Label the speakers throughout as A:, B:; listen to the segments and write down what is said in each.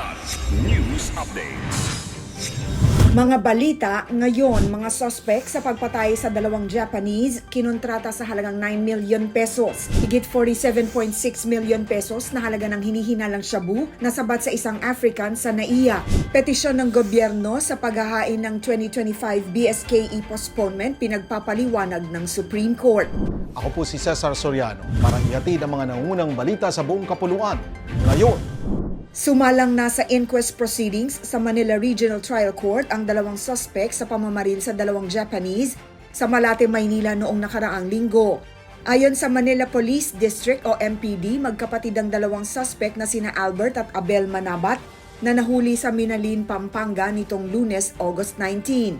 A: Kilat News Updates.
B: Mga balita, ngayon mga suspect sa pagpatay sa dalawang Japanese kinontrata sa halagang 9 million pesos. Higit 47.6 million pesos na halaga ng hinihinalang shabu na sabat sa isang African sa NAIA. Petisyon ng gobyerno sa paghahain ng 2025 BSKE postponement pinagpapaliwanag ng Supreme Court.
C: Ako po si Cesar Soriano para ihatid ang mga nangunang balita sa buong kapuluan. Ngayon,
B: Sumalang na sa inquest proceedings sa Manila Regional Trial Court ang dalawang suspect sa pamamaril sa dalawang Japanese sa Malate, Maynila noong nakaraang linggo. Ayon sa Manila Police District o MPD, magkapatid ang dalawang suspect na sina Albert at Abel Manabat na nahuli sa Minalin, Pampanga nitong lunes, August 19.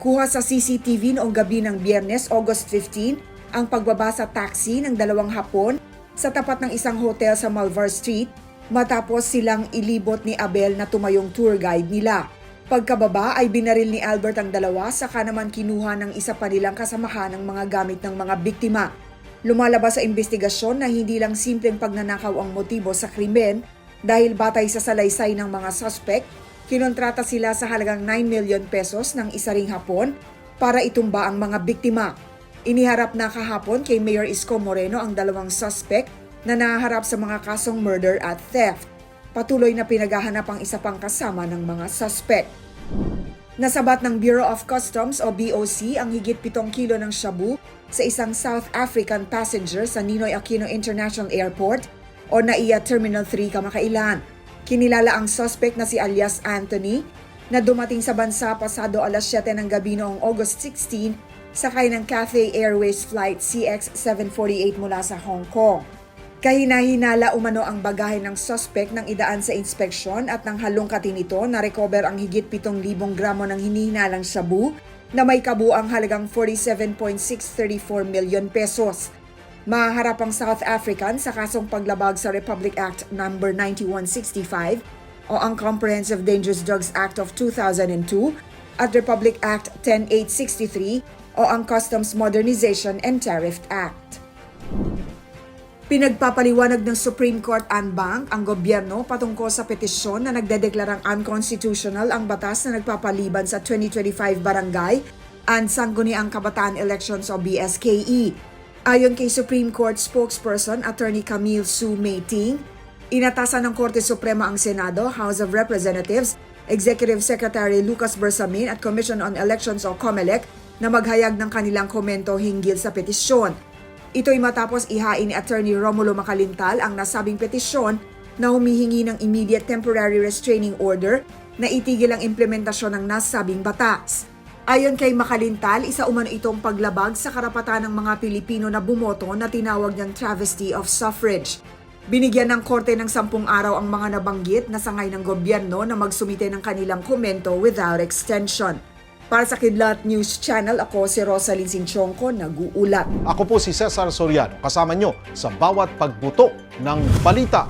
B: Kuha sa CCTV noong gabi ng biyernes, August 15, ang pagbaba sa taxi ng dalawang hapon sa tapat ng isang hotel sa Malvar Street matapos silang ilibot ni Abel na tumayong tour guide nila. Pagkababa ay binaril ni Albert ang dalawa saka naman kinuha ng isa pa nilang kasamahan ng mga gamit ng mga biktima. Lumalabas sa investigasyon na hindi lang simpleng pagnanakaw ang motibo sa krimen dahil batay sa salaysay ng mga suspect, kinontrata sila sa halagang 9 million pesos ng isa ring hapon para itumba ang mga biktima. Iniharap na kahapon kay Mayor Isko Moreno ang dalawang suspect na nahaharap sa mga kasong murder at theft. Patuloy na pinaghahanap ang isa pang kasama ng mga suspect. Nasabat ng Bureau of Customs o BOC ang higit 7 kilo ng shabu sa isang South African passenger sa Ninoy Aquino International Airport o NAIA Terminal 3 kamakailan. Kinilala ang suspect na si alias Anthony na dumating sa bansa pasado alas 7 ng gabi noong August 16 sakay ng Cathay Airways Flight CX-748 mula sa Hong Kong. Kahinahinala umano ang bagahe ng suspect nang idaan sa inspeksyon at nang halongkatin ito na-recover ang higit 7,000 gramo ng hinihinalang shabu na may kabuang halagang 47.634 million pesos. Maharap ang South African sa kasong paglabag sa Republic Act No. 9165 o ang Comprehensive Dangerous Drugs Act of 2002 at Republic Act 10863 o ang Customs Modernization and Tariff Act. Pinagpapaliwanag ng Supreme Court and Bank ang gobyerno patungkol sa petisyon na nagdedeklarang unconstitutional ang batas na nagpapaliban sa 2025 barangay and sangguniang kabataan elections o BSKE. Ayon kay Supreme Court spokesperson Attorney Camille Sue Meiting, inatasan ng Korte Suprema ang Senado, House of Representatives, Executive Secretary Lucas Bersamin at Commission on Elections o COMELEC na maghayag ng kanilang komento hinggil sa petisyon. Ito'y matapos ihain ni Attorney Romulo Macalintal ang nasabing petisyon na humihingi ng immediate temporary restraining order na itigil ang implementasyon ng nasabing batas. Ayon kay Macalintal, isa umano itong paglabag sa karapatan ng mga Pilipino na bumoto na tinawag niyang travesty of suffrage. Binigyan ng korte ng sampung araw ang mga nabanggit na sangay ng gobyerno na magsumite ng kanilang komento without extension. Para sa Kidlat News Channel, ako si Rosalyn Sinchonko, nag-uulat.
C: ako po si Cesar Soriano kasama nyo sa bawat pagbuto ng balita.